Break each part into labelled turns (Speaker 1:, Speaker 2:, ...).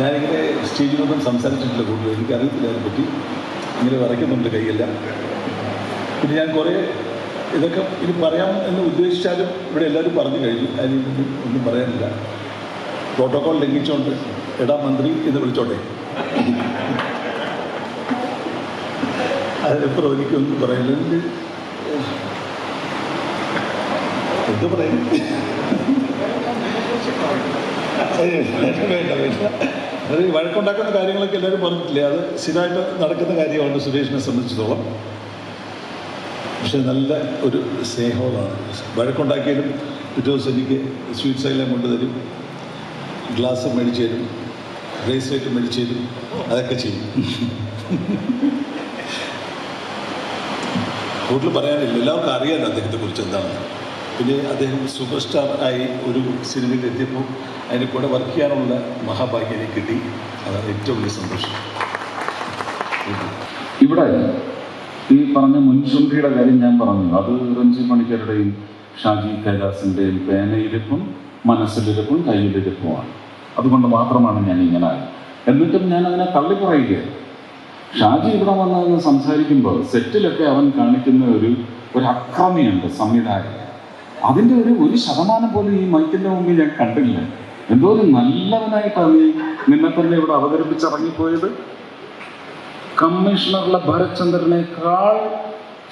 Speaker 1: ഞാനിങ്ങനെ സ്റ്റേജിലൊന്നും സംസാരിച്ചിട്ടില്ല കൂടുതൽ. എനിക്കറിയത്തില്ല അതിനെപ്പറ്റി ഇങ്ങനെ വരയ്ക്കുന്നുണ്ട് കൈയെല്ലാം. പിന്നെ ഞാൻ കുറേ ഇതൊക്കെ ഇനി പറയാം എന്ന് ഉദ്ദേശിച്ചാലും ഇവിടെ എല്ലാവരും പറഞ്ഞു കഴിഞ്ഞു. അതിന് ഒന്നും പറയാനില്ല. പ്രോട്ടോകോൾ ലംഘിച്ചുകൊണ്ട് എടാ മന്ത്രി എന്ന് വിളിച്ചോട്ടെ. അതിനപ്പുറം എനിക്കൊന്നും പറയാനില്ല. എന്ത് പറയും ഏയ് വേണ്ട വേണ്ട അത് വഴക്കുണ്ടാക്കുന്ന കാര്യങ്ങളൊക്കെ എല്ലാവരും പറഞ്ഞിട്ടില്ലേ? അത് സ്ഥിരമായിട്ട് നടക്കുന്ന കാര്യമാണ് സുരേഷിനെ സംബന്ധിച്ചിടത്തോളം. പക്ഷെ നല്ല ഒരു സ്നേഹമാണ് വഴക്കുണ്ടാക്കിയാലും പിറ്റേ ദിവസം എനിക്ക് സ്വീറ്റ്സ് എല്ലാം കൊണ്ടുതരും. ഗ്ലാസ് മേടിച്ചു തരും. ബ്രേസ്ലെറ്റ് മേടിച്ചു തരും. അതൊക്കെ ചെയ്യും. കൂടുതൽ പറയാനില്ല. എല്ലാവർക്കും അറിയാമല്ലോ അദ്ദേഹത്തെ കുറിച്ച് എന്താണ്? പിന്നെ അദ്ദേഹം സൂപ്പർ സ്റ്റാർ ആയി ഒരു സിനിമയിൽ എത്തിയപ്പോൾ അതിന്റെ കൂടെ വർക്ക് ചെയ്യാനുള്ള മഹാഭാഗ്യം എനിക്ക് കിട്ടി. അതാണ് ഏറ്റവും വലിയ സന്തോഷം.
Speaker 2: ഇവിടെ ഈ പറഞ്ഞ മുൻചുണ്ടിയുടെ കാര്യം ഞാൻ പറഞ്ഞു. അത് രഞ്ജി പണിക്കരുടെയും ഷാജി കൈലാസിന്റെയും പേനയിലിപ്പും മനസ്സിലിരിപ്പും കയ്യിലിരിപ്പുമാണ്. അതുകൊണ്ട് മാത്രമാണ് ഞാൻ ഇങ്ങനെ. എന്നിട്ടും ഞാൻ അതിനെ തള്ളി പറയുകയാണ് ഷാജി ഇവിടെ വന്നതെന്ന് സംസാരിക്കുമ്പോൾ സെറ്റിലൊക്കെ അവൻ കാണിക്കുന്ന ഒരു ഒരു അക്രമിയുണ്ട് സംവിധായകൻ. അതിന്റെ ഒരു ഒരു ശതമാനം പോലും ഈ മൈക്കിന്റെ മുമ്പിൽ ഞാൻ കണ്ടില്ല. എന്തോ ഒരു നല്ലവനായിട്ടാണ് നീ നിന്നെ തന്നെ ഇവിടെ അവതരിപ്പിച്ചിറങ്ങിപ്പോയത്. കമ്മീഷണറുടെ ഭരത്ചന്ദ്രനേക്കാൾ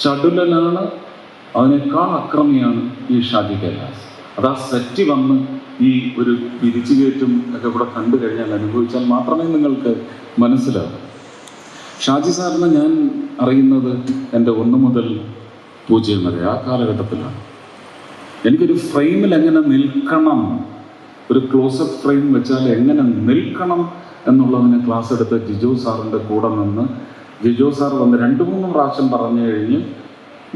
Speaker 2: ചടുലനാണ് അതിനേക്കാൾ അക്രമിയാണ് ഈ ഷാജി കൈലാസ്. അത് ആ സെറ്റ് വന്ന് ഈ ഒരു പിരിച്ചു കയറ്റും ഒക്കെ ഇവിടെ കണ്ടു കഴിഞ്ഞാൽ അനുഭവിച്ചാൽ മാത്രമേ നിങ്ങൾക്ക് മനസ്സിലാവൂ. ഷാജി സാറിനെ ഞാൻ അറിയുന്നത് എന്റെ ഒന്ന് മുതൽ പൂജ്യം വരെ ആ കാലഘട്ടത്തിലാണ്. എനിക്കൊരു ഫ്രെയിമിൽ എങ്ങനെ നിൽക്കണം? ഒരു ക്ലോസപ്പ് ഫ്രെയിം വെച്ചാൽ എങ്ങനെ നിൽക്കണം എന്നുള്ളതിന് ക്ലാസ് എടുത്ത ജിജോ സാറിന്റെ കൂടെ നിന്ന് ജിജോ സാർ വന്ന് രണ്ട് മൂന്ന് പ്രാവശ്യം പറഞ്ഞു കഴിഞ്ഞ്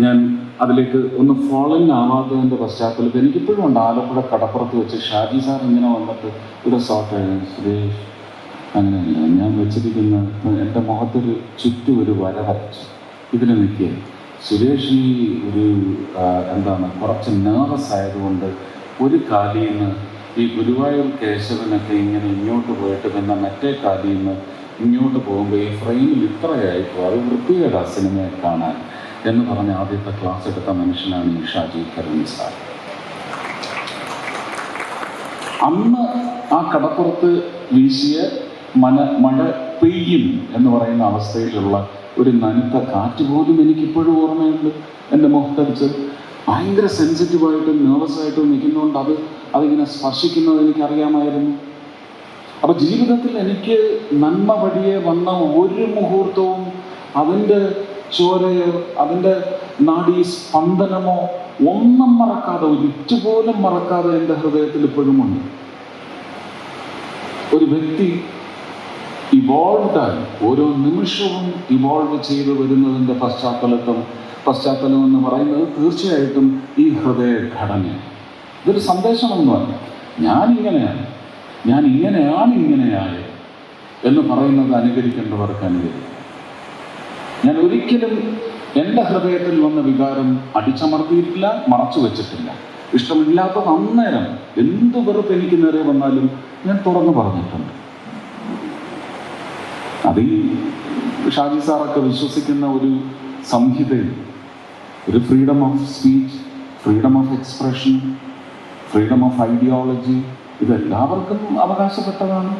Speaker 2: ഞാൻ അതിലേക്ക് ഒന്ന് ഫോളോയിങ് ആവാത്തതിന്റെ പശ്ചാത്തലത്തിൽ എനിക്കിപ്പോഴും ഉണ്ട്. ആലപ്പുഴ കടപ്പുറത്ത് വെച്ച് ഷാജി സാർ ഇങ്ങനെ വന്നിട്ട് ഇവിടെ സോട്ട് സുരേഷ് അങ്ങനെയല്ല. ഞാൻ വെച്ചിരിക്കുന്ന എന്റെ മുഖത്തൊരു ചുറ്റും ഒരു വര വരച്ചു ഇതിന് നിൽക്കുക സുരേഷ് ഒരു എന്താണ് കുറച്ച് നെർവസ് ആയതുകൊണ്ട് ഒരു കാലിൽ നിന്ന് ഈ ഗുരുവായൂർ കേശവനൊക്കെ ഇങ്ങനെ ഇങ്ങോട്ട് പോയിട്ട് പിന്നെ മറ്റേ കാലിൽ നിന്ന് ഇങ്ങോട്ട് പോകുമ്പോൾ ഈ ഫ്രെയിമിൽ ഇത്രയായിപ്പോൾ അത് വൃത്തികേടാ സിനിമയെ കാണാൻ എന്ന് പറഞ്ഞ ആദ്യത്തെ ക്ലാസ് എടുത്ത മനുഷ്യനാണ് ഈ ഷാജി സാർ. അന്ന് ആ കടപ്പുറത്ത് വീശിയ മന മഴ പെയ്യും എന്ന് പറയുന്ന അവസ്ഥയിലുള്ള ഒരു നനുത്ത കാറ്റ് പോലും എനിക്കിപ്പോഴും ഓർമ്മയുണ്ട്. എന്റെ മുഖത്തടിച്ച് ഭയങ്കര സെൻസിറ്റീവായിട്ടും നെർവസ് ആയിട്ടും നിൽക്കുന്നതുകൊണ്ട് അത് അതിങ്ങനെ സ്പർശിക്കുന്നത് എനിക്കറിയാമായിരുന്നു. അപ്പൊ ജീവിതത്തിൽ എനിക്ക് നന്മ വഴിയെ വന്ന ഒരു മുഹൂർത്തവും അതിന്റെ ചോരയോ അതിന്റെ നാടീ സ്പന്ദനമോ ഒന്നും മറക്കാതെ ഒരിറ്റുപോലും മറക്കാതെ എന്റെ ഹൃദയത്തിൽ ഇപ്പോഴുമുണ്ട്. ഒരു വ്യക്തി ഇവോൾവായി ഓരോ നിമിഷവും ഇവോൾവ് ചെയ്ത് വരുന്നതിന്റെ പശ്ചാത്തലത്വം പശ്ചാത്തലം എന്ന് പറയുന്നത് തീർച്ചയായിട്ടും ഈ ഹൃദയഘടന. ഇതൊരു സന്ദേശമൊന്നുമല്ല ഞാൻ ഇങ്ങനെയാണ് ഞാൻ ഇങ്ങനെയാണ് ഇങ്ങനെയായത് എന്ന് പറയുന്നത് അനുകരിക്കേണ്ടവർക്ക് അനുകരിക്കും. ഞാൻ ഒരിക്കലും എന്റെ ഹൃദയത്തിൽ വന്ന വികാരം അടിച്ചമർത്തിയിട്ടില്ല മറച്ചു വെച്ചിട്ടില്ല ഇഷ്ടമില്ലാത്തത് അന്നേരം എന്ത് വെറുപ്പ് എനിക്ക് നേരെ വന്നാലും ഞാൻ തുറന്നു പറഞ്ഞിട്ടുണ്ട്. അത് ഈ ഷാജി സാറൊക്കെ വിശ്വസിക്കുന്ന ഒരു സംഹിതയിൽ ഒരു freedom of speech freedom of expression freedom of ideology ഇതെല്ലാവർക്കും അവകാശപ്പെട്ടതാണ്.